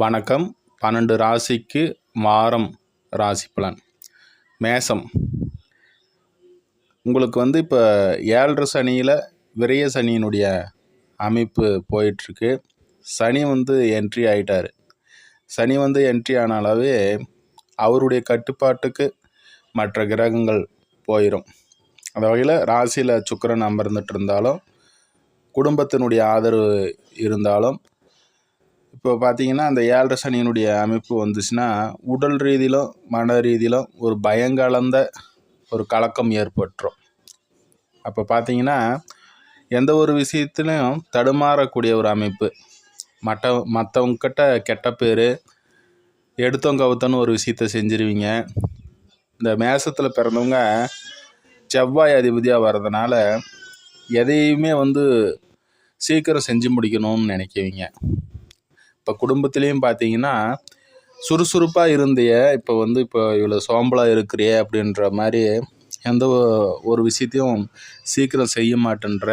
வணக்கம். பன்னெண்டு ராசிக்கு வாரம் ராசி பலன். மேசம். உங்களுக்கு வந்து இப்போ ஏழரை சனியில் விரைய சனியினுடைய அமைப்பு போயிட்டுருக்கு. சனி வந்து என்ட்ரி ஆகிட்டார் சனி வந்து என்ட்ரி ஆனாலாவே அவருடைய கட்டுப்பாட்டுக்கு மற்ற கிரகங்கள் போயிடும் அந்த வகையில் ராசியில் சுக்கரன் அமர்ந்துட்டு இருந்தாலும் குடும்பத்தினுடைய ஆதரவு இருந்தாலும் இப்போ பார்த்தீங்கன்னா அந்த ஏழரை சனியினுடைய அமைப்பு வந்துச்சுன்னா உடல் ரீதியிலும் மன ரீதியிலும் ஒரு பயங்கலந்த ஒரு கலக்கம் ஏற்பட்டுரும். அப்போ பார்த்தீங்கன்னா எந்த ஒரு விஷயத்துலையும் தடுமாறக்கூடிய ஒரு அமைப்பு. மற்ற மற்றவங்கக்கிட்ட கெட்ட பேர் எடுத்தோம் கவுத்தன்னு ஒரு விஷயத்த செஞ்சிருவீங்க. இந்த மேசத்தில் பிறந்தவங்க செவ்வாய் அதிபதியாக வர்றதுனால எதையுமே வந்து சீக்கிரம் செஞ்சு முடிக்கணும்னு நினைக்குவீங்க இப்போ குடும்பத்துலேயும் பார்த்தீங்கன்னா சுறுசுறுப்பாக இருந்திய இப்போ வந்து இப்போ இவ்வளோ சோம்பலாக இருக்கிறிய அப்படின்ற மாதிரி எந்த ஒரு விஷயத்தையும் சீக்கிரம் செய்ய மாட்டேன்ற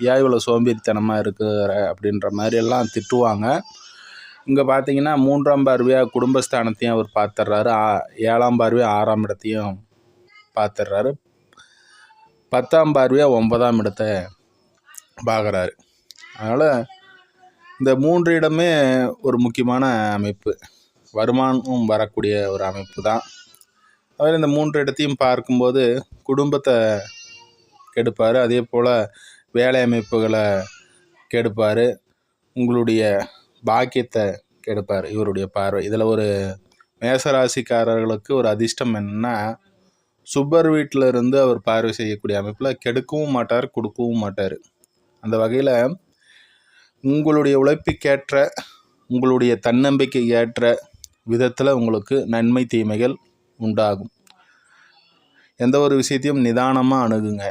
ஏன் இவ்வளோ சோம்பேறித்தனமாக இருக்கிற அப்படின்ற மாதிரி எல்லாம் திட்டுவாங்க. இங்கே பார்த்தீங்கன்னா மூன்றாம் பார்வையாக குடும்பஸ்தானத்தையும் அவர் பார்த்துட்றாரு ஆ- ஏழாம் பார்வையாக ஆறாம் இடத்தையும் பார்த்துட்றாரு பத்தாம் பார்வையாக ஒன்பதாம் இடத்த பார்க்குறாரு அதனால் இந்த மூன்று இடமே ஒரு முக்கியமான அமைப்பு. வருமானம் வரக்கூடிய ஒரு அமைப்பு தான். அவர் இந்த மூன்று இடத்தையும் பார்க்கும்போது குடும்பத்தை கெடுப்பார். அதே போல் வேலை அமைப்புகளை கெடுப்பார். உங்களுடைய பாக்கியத்தை கெடுப்பார் இவருடைய பார்வை. இதில் ஒரு மேசராசிக்காரர்களுக்கு ஒரு அதிர்ஷ்டம் என்னன்னா சுப்பர் வீட்டில் இருந்து அவர் பார்வை செய்யக்கூடிய அமைப்பில் கெடுக்கவும் மாட்டார் கொடுக்கவும் மாட்டார். அந்த வகையில் உங்களுடைய உழைப்புக்கேற்ற உங்களுடைய தன்னம்பிக்கை ஏற்ற விதத்தில் உங்களுக்கு நன்மை தீமைகள் உண்டாகும். எந்த ஒரு விஷயத்தையும் நிதானமாக அணுகுங்க.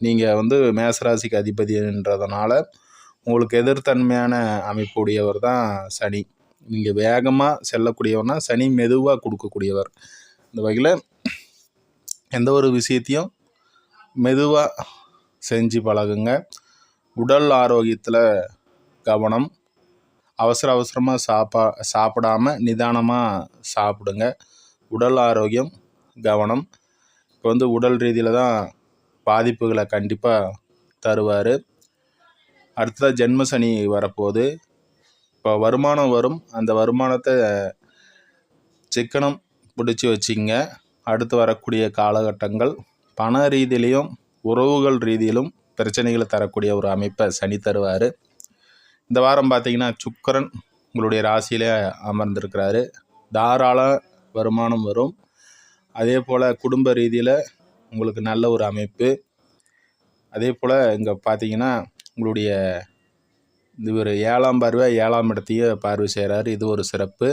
நீங்கள் வந்து மேசராசிக்கு அதிபதின்றதுனால உங்களுக்கு எதிர்த்தன்மையான அமைப்புடையவர் தான் சனி. நீங்கள் வேகமாக செல்லக்கூடியவர்னா சனி மெதுவாக கொடுக்கக்கூடியவர். இந்த வகையில் எந்த ஒரு விஷயத்தையும் மெதுவாக செஞ்சு பழகுங்க. உடல் ஆரோக்கியத்தில் கவனம் அவசர அவசரமாக சாப்பா சாப்பிடாம நிதானமாக சாப்பிடுங்க. உடல் ஆரோக்கியம் கவனம். இப்போ வந்து உடல் ரீதியில் தான் பாதிப்புகளை கண்டிப்பாக தருவார். அடுத்ததாக ஜென்ம சனி வரப்போகுது. இப்போ வருமானம் வரும். அந்த வருமானத்தை சிக்கனம் பிடிச்சி வச்சிங்க அடுத்து வரக்கூடிய காலகட்டங்கள் பண ரீதியிலையும் உறவுகள் ரீதியிலும் பிரச்சனைகளை தரக்கூடிய ஒரு அமைப்பை சனி தருவார். இந்த வாரம் பார்த்திங்கன்னா சுக்கிரன் உங்களுடைய ராசியில் அமர்ந்திருக்கிறாரு. தாராள வருமானம் வரும். அதே போல் குடும்ப ரீதியில் உங்களுக்கு நல்ல ஒரு அமைப்பு. அதே போல் இங்கே பார்த்தீங்கன்னா உங்களுடைய இவர் ஏழாம் பார்வை ஏழாம் இடத்தையே பார்வை செய்கிறாரு இது ஒரு சிறப்பு.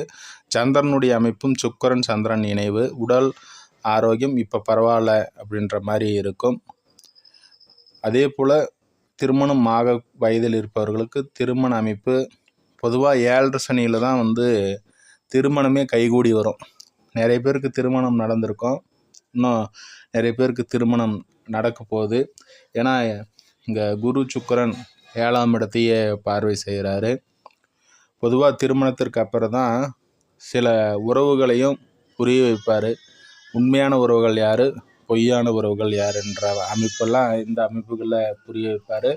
சந்திரனுடைய அமைப்பும் சுக்கிரன் சந்திரன் இணைவு. உடல் ஆரோக்கியம் இப்போ பரவாயில்ல அப்படின்ற மாதிரி இருக்கும். அதே போல் திருமணம் ஆக வயதில் இருப்பவர்களுக்கு திருமண அமைப்பு பொதுவாக ஏழரை சனியில் தான் வந்து திருமணமே கைகூடி வரும். நிறைய பேருக்கு திருமணம் நடந்திருக்கும். இன்னும் நிறைய பேருக்கு திருமணம் நடக்க போகுது. ஏன்னா இங்கே குரு சுக்கரன் ஏழாம் இடத்தையே பார்வை செய்கிறாரு பொதுவாக திருமணத்திற்கு அப்புறம் தான் சில உறவுகளையும் புரிய வைப்பார். உண்மையான உறவுகள் யார்? பொய்யான உறவுகள் யாருன்ற அமைப்பெல்லாம் இந்த அமைப்புகளில் புரிய வைப்பார்.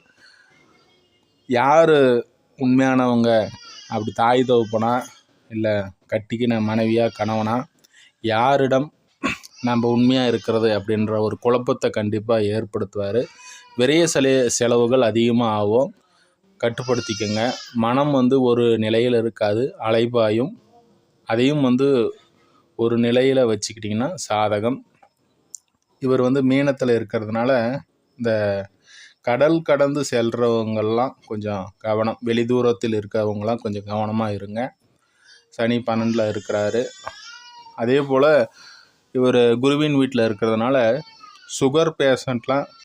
யார் உண்மையானவங்க? அப்படி தாய் தகப்பனா? இல்லை கட்டிக்கின மனைவியாக கணவனா? யாரிடம் நம்ம உண்மையாக இருக்கிறது அப்படின்ற ஒரு குழப்பத்தை கண்டிப்பாக ஏற்படுத்துவார். விரைய செல செலவுகள் அதிகமாக ஆகும். கட்டுப்படுத்திக்கங்க. மனம் வந்து ஒரு நிலையில் இருக்காது. அலைபாயும். அதையும் வந்து ஒரு நிலையில் வச்சுக்கிட்டிங்கன்னா சாதகம். இவர் வந்து மீனத்தில் இருக்கிறதுனால இந்த கடல் கடந்து செல்கிறவங்கள்லாம் கொஞ்சம் கவனம் வெளி தூரத்தில் இருக்கிறவங்களாம் கொஞ்சம் கவனமாக இருங்க. சனி பன்னெண்டில் இருக்கிறாரு. அதே போல் இவர் குருவின் வீட்டில் இருக்கிறதுனால சுகர் பேஷண்ட்லாம்